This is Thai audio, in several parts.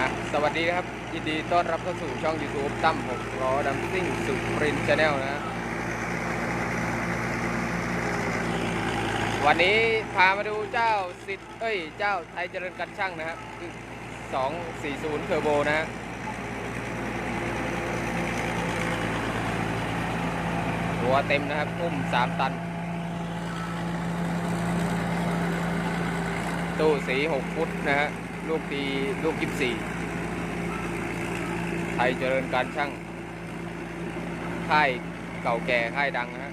อะสวัสดีครับ ยินดีต้อนรับเข้าสู่ช่อง YouTube ตั้มหกล้อดัมซิ่งสุปรินชาแนลนะ วันนี้พามาดูเจ้าสิทธิ์เอ้ย เจ้าไทยเจริญกันช่างนะครับ240เทอร์โบนะฮะตัวเต็มนะครับอุ้ม 3 ตัน ตู้สี 6 ฟุตนะฮะ ลูกตีลูกยิบสี่ไทยเจริญการช่างค่ายเก่าแก่ค่ายดังนะฮะ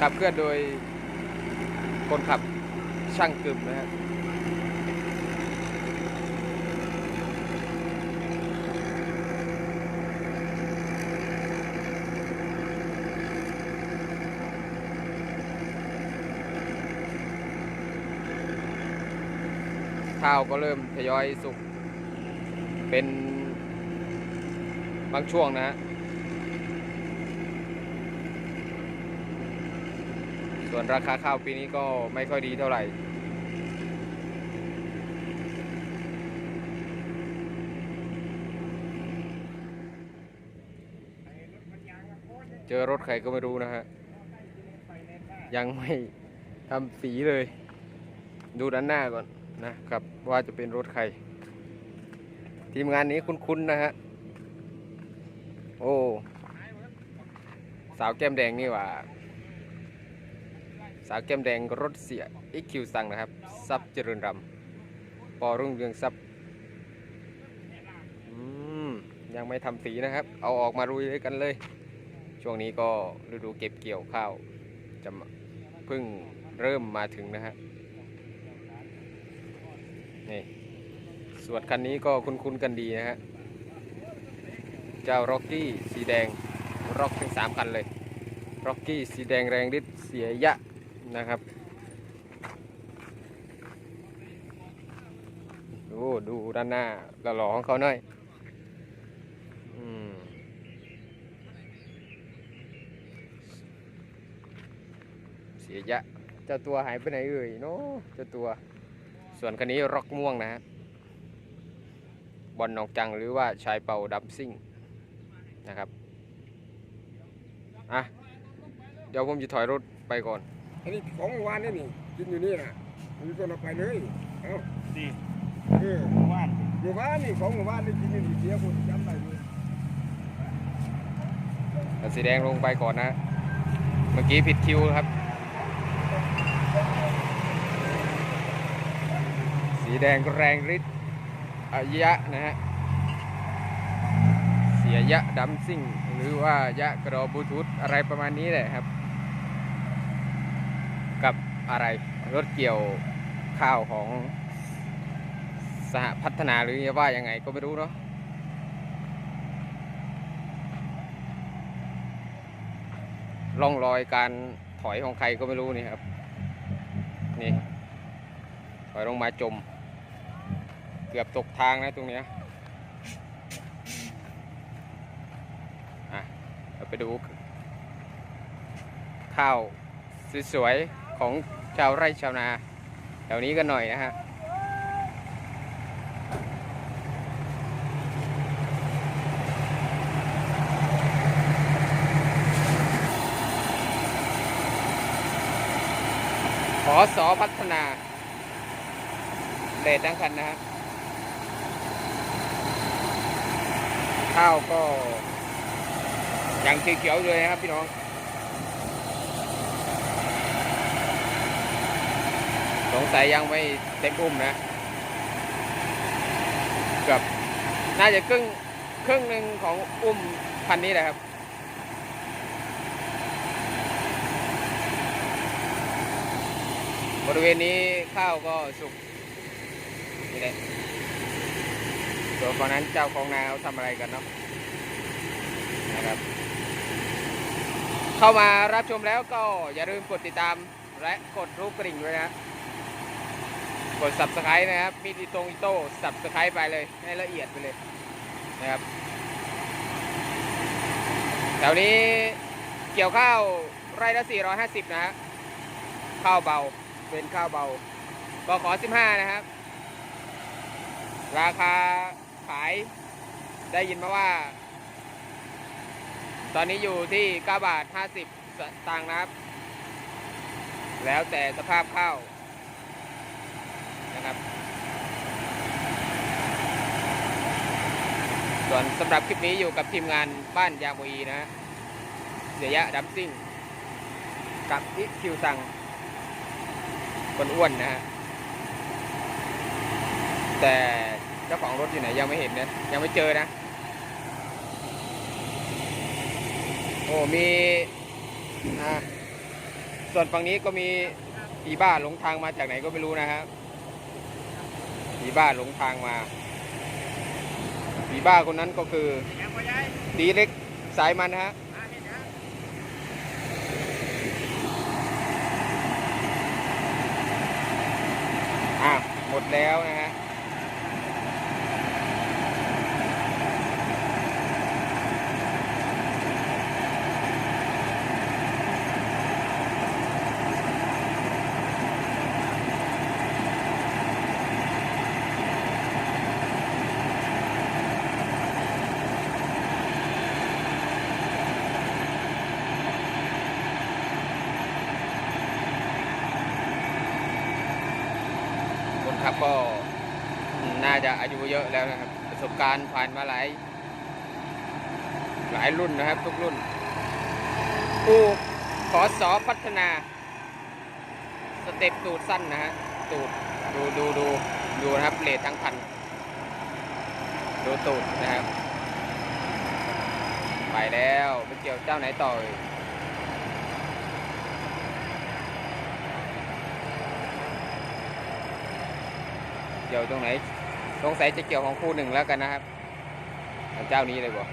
ขับเคลื่อนโดยคนขับช่างกึมนะฮะ ข้าวก็เริ่มทยอยสุกเป็นบางช่วงนะฮะส่วนราคาข้าวปีนี้ก็ไม่ค่อยดีเท่าไหร่ เจอรถใครก็ไม่รู้นะฮะ ยังไม่ทำสีเลย ดูด้านหน้าก่อน นะครับว่าจะเป็นรถใคร ทีมงานนี้คุ้นๆนะฮะ โอ้ สาวแก้มแดงนี่ว่า สาวแก้มแดงรถเสียอีคิวสั่งนะครับ ซับเจริญรำปอรุ่งเรืองซับยังไม่ทำสีนะครับ เอาออกมารุยกันเลย ช่วงนี้ก็ฤดูเก็บเกี่ยวข้าวจะเพิ่งเริ่มมาถึงนะฮะ นี่ส่วนคันนี้ก็คุ้นๆกันดีนะฮะ เจ้าร็อกกี้สีแดงร็อกทั้งสามคันเลยร็อกกี้สีแดงแรงฤทธิ์เสียยะนะครับดูดูด้านหน้าหล่อๆของเขาหน่อยเสียยะเจ้าตัวหายไปไหนเอ่ยเนาะเจ้าตัว ส่วนคันนี้ร็อกม่วงนะฮะบอลหนองจังหรือว่าชายเป่าดับซิ่งนะครับอะเดี๋ยวผมจะถอยรถไปก่อน อันนี้ของเมื่อวานนี่นี่กินอยู่นี่นะมีคนเอาไปเลยเอ้าดีเออว่านเมื่อวานนี่ของเมื่อวานนี่กินอยู่นี่เสียคนจำได้เลยแต่สีแดงลงไปก่อนนะ เมื่อกี้ผิดคิวครับ สีแดงแรงฤทธิ์อายะนะฮะ เสียยะดัมซิ่ง หรือว่ายะกระดอบลูทูธอะไรประมาณนี้แหละครับ กับอะไรรถเกี่ยวข้าวของสหพัฒนาหรือว่ายังไงก็ไม่รู้เนาะร่องรอยการถอยของใครก็ไม่รู้นี่ครับ นี่ ถอยลงมาจม กือบตกทางนะตรงเนี้ยอะเราไปดู ข้าวสวยๆของชาวไร่ชาวนาแถวนี้กันหน่อยนะฮะขอสอพัฒนาเดททั้งคันนะฮะ ข้าวก็ยังเขียวๆเลยนะครับพี่น้องสงสัยยังไม่เต็มอุ้มนะกือบน่าจะครึ่งครึ่งหนึ่งของอุ้มพันนี้แหละครับ บริเวณนี้ข้าวก็สุกนี่แหละ ส่วนฝั่งนั้นเจ้าของนาเขาทำอะไรกันเนาะนะครับ เข้ามารับชมแล้วก็อย่าลืมกดติดตามและกดรูปกระดิ่งด้วยนะกด subscribe นะครับ มีดีตรงอีโต้ subscribe ไปเลย ให้ละเอียดไปเลยนะครับแถวนี้เกี่ยวข้าวไร่ละ 450 นะฮะข้าวเบาเป็นข้าวเบาก็ขอ 15 นะครับ ราคา ขาย ได้ยินมาว่า ตอนนี้อยู่ที่9บาท50สตางค์นะครับ แล้วแต่สภาพข้าวนะครับ ส่วนสำหรับคลิปนี้อยู่กับทีมงานบ้านยางโมอีนะฮะเสียยะดัมซิ่ง กับอิคิวซัง คนอ้วนนะฮะแต่ จ้าของรถอยู่ไหนยังไม่เห็นนะยังไม่เจอนะ โอ้มีอ่าส่วนฝั่งนี้ก็มีผีบ้าหลงทางมาจากไหนก็ไม่รู้นะครับผีบ้าหลงทางมาผีบ้าคนนั้นก็คือตีเล็กสายมันนะฮะอะหมดแล้วนะฮะ คนขับ ก็น่าจะอายุเยอะแล้วนะครับ ประสบการณ์ผ่านมาหลายหลายรุ่นนะครับ ทุกรุ่นอูขอสอพัฒนา สเต็ปตูดสั้นนะฮะตูดดูดูดูดูนะครับเลททั้งคันดูตูดนะครับ ไปแล้วไปเกี่ยวเจ้าไหนต่อ เกี่ยวตรงไหน สงสัยจะเกี่ยวของคู่หนึ่งแล้วกันนะครับเอาเจ้านี้เลยบ่